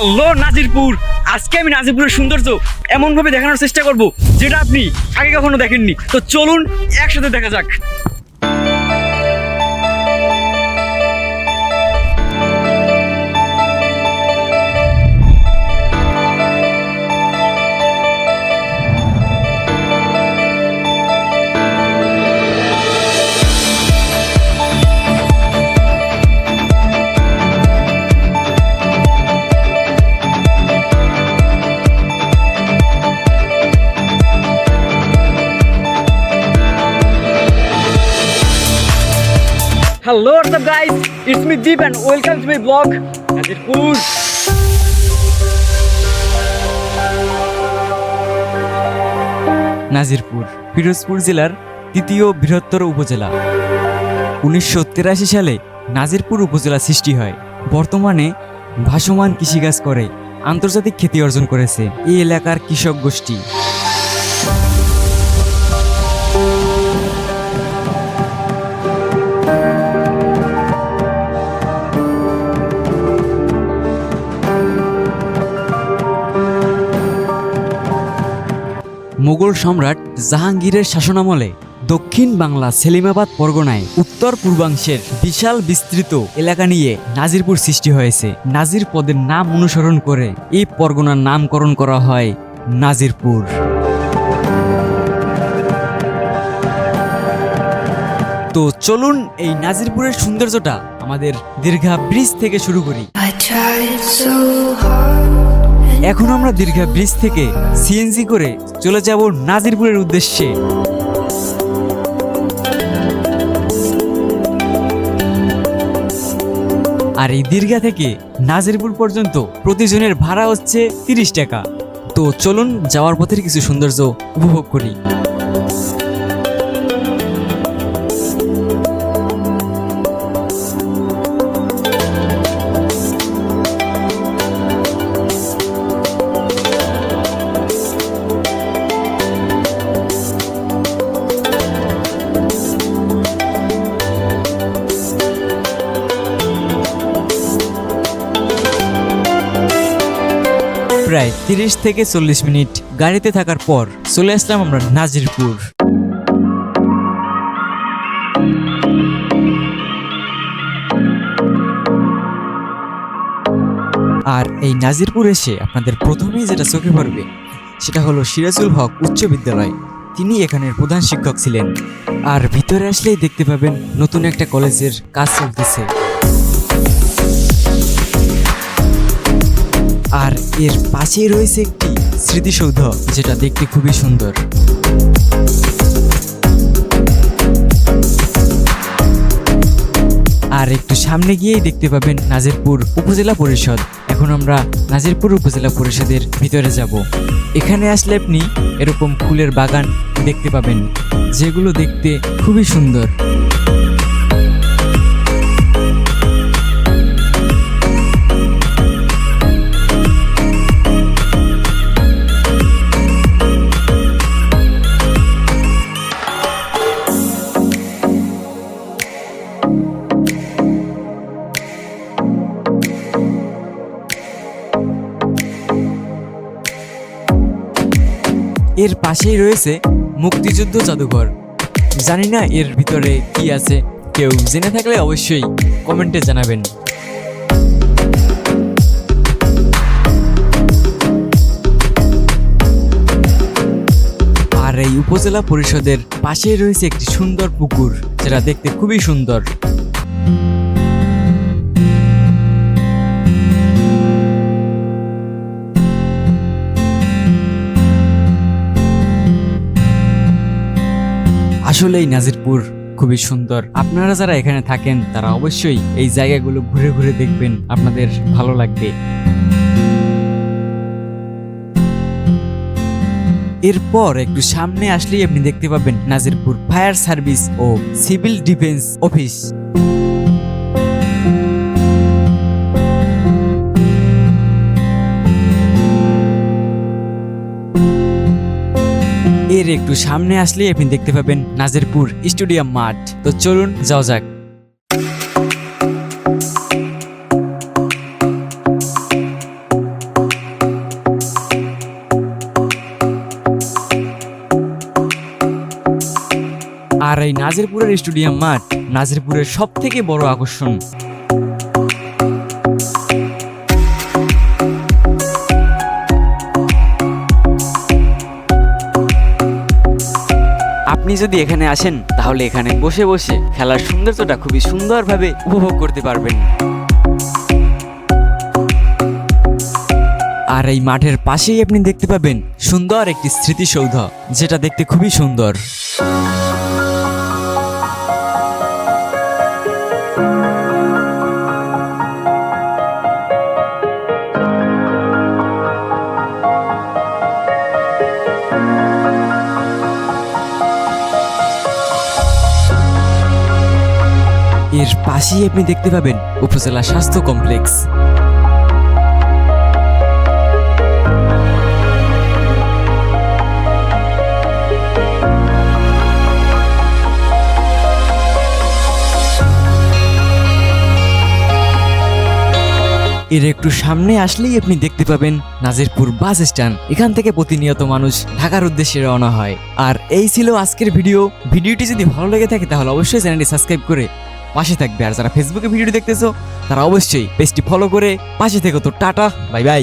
Hello Nazirpur. আজকে আমি নাজিরপুরের সৌন্দর্য এমন ভাবে দেখানোর চেষ্টা করব যেটা আপনি আগে কখনো দেখেননি। তো চলুন একসাথে দেখা যাক। Hello WhatsApp guys it's me Deep and welcome to my blog Nazirpur Nazirpur, Pirojpur জেলার তৃতীয় বৃহত্তর উপজেলা। উনিশশো সালে নাজিরপুর উপজেলা সৃষ্টি হয়। বর্তমানে ভাসমান কৃষিকাজ করে, আন্তর্জাতিক খ্যাতি অর্জন করেছে এই এলাকার কৃষক গোষ্ঠী। মোগল সম্রাট জাহাঙ্গীরের শাসনামলে দক্ষিণ বাংলা সেলিমাবাদ পরগনায় উত্তর পূর্বাংশের বিশাল বিস্তৃত এলাকা নিয়ে নাজিরপুর সৃষ্টি হয়েছে নাজির পদের নাম অনুসরণ করে এই পরগনার নামকরণ করা হয় নাজিরপুর তো চলুন এই নাজিরপুরের সৌন্দর্যটা আমাদের দীর্ঘা ব্রিজ থেকে শুরু করি I tried so hard. এখন আমরা দীর্ঘা ব্রিজ থেকে সিএনজি করে চলে যাব নাজিরপুরের উদ্দেশ্যে। আর এই দীর্ঘা থেকে নাজিরপুর পর্যন্ত প্রতিজনের ভাড়া হচ্ছে তিরিশ টাকা। তো চলুন যাওয়ার পথের কিছু সৌন্দর্য উপভোগ করি। প্রায় তিরিশ থেকে চল্লিশ মিনিট গাড়িতে থাকার পর চলে আসলাম আমরা নাজিরপুর। আর এই নাজিরপুর এসে আপনাদের প্রথমেই যেটা চোখে পড়বে, সেটা হলো সিরাজুল হক উচ্চ বিদ্যালয়। তিনি এখানের প্রধান শিক্ষক ছিলেন। আর ভিতরে আসলেই দেখতে পাবেন নতুন একটা কলেজের কাজ চলতেছে। আর এর পাশেই রয়েছে একটি স্মৃতিসৌধ, যেটা দেখতে খুবই সুন্দর। আর একটু সামনে গিয়েই দেখতে পাবেন নাজিরপুর উপজেলা পরিষদ। এখন আমরা নাজিরপুর উপজেলা পরিষদের ভিতরে যাব। এখানে আসলে আপনি এরকম ফুলের বাগান দেখতে পাবেন, যেগুলো দেখতে খুবই সুন্দর। এর পাশেই রয়েছে মুক্তিযুদ্ধ জাদুঘর। জানি না এর ভিতরে কি আছে, কেউ জেনে থাকলে অবশ্যই কমেন্টে জানাবেন। আর এই উপজেলা পরিষদের পাশেই রয়েছে একটি সুন্দর পুকুর, যেটা দেখতে খুবই সুন্দর। আসলেই নাজিরপুর খুবই সুন্দর। আপনারা যারা এখানে থাকেন, তারা অবশ্যই এই জায়গাগুলো ঘুরে ঘুরে দেখবেন। আপনাদের ভালো লাগবে। এরপর একটু সামনে আসলেই আপনি দেখতে পাবেন নাজিরপুর ফায়ার সার্ভিস ও সিভিল ডিফেন্স অফিস। একটু সামনে আসলে আপনি দেখতে পাবেন নাজিরপুর স্টুডিয়াম মাঠ। তো চলুন যাও যাক। আর এই নাজিরপুরের স্টুডিয়াম মাঠ নাজিরপুরের সব থেকে বড় আকর্ষণ। আপনি যদি এখানে আসেন, তাহলে এখানে বসে বসে খেলার সৌন্দর্যটা খুবই সুন্দরভাবে উপভোগ করতে পারবেন। আর এই মাঠের পাশেই আপনি দেখতে পাবেন সুন্দর একটি স্মৃতিসৌধ, যেটা দেখতে খুবই সুন্দর। এর পাশেই আপনি দেখতে পাবেন উপজেলা স্বাস্থ্য কমপ্লেক্স। এর একটু সামনে আসলেই আপনি দেখতে পাবেন নাজিরপুর বাস স্ট্যান্ড। এখান থেকে প্রতিনিয়ত মানুষ ঢাকার উদ্দেশ্যে রওনা হয়। আর এই ছিল আজকের ভিডিও। ভিডিওটি যদি ভালো লেগে থাকে তাহলে অবশ্যই চ্যানেলটি সাবস্ক্রাইব করে পাশে থাকবে। আর যারা ফেসবুকে ভিডিও দেখতেছো, তারা অবশ্যই পেজটি ফলো করে পাশে থেকো। তো টাটা বাই বাই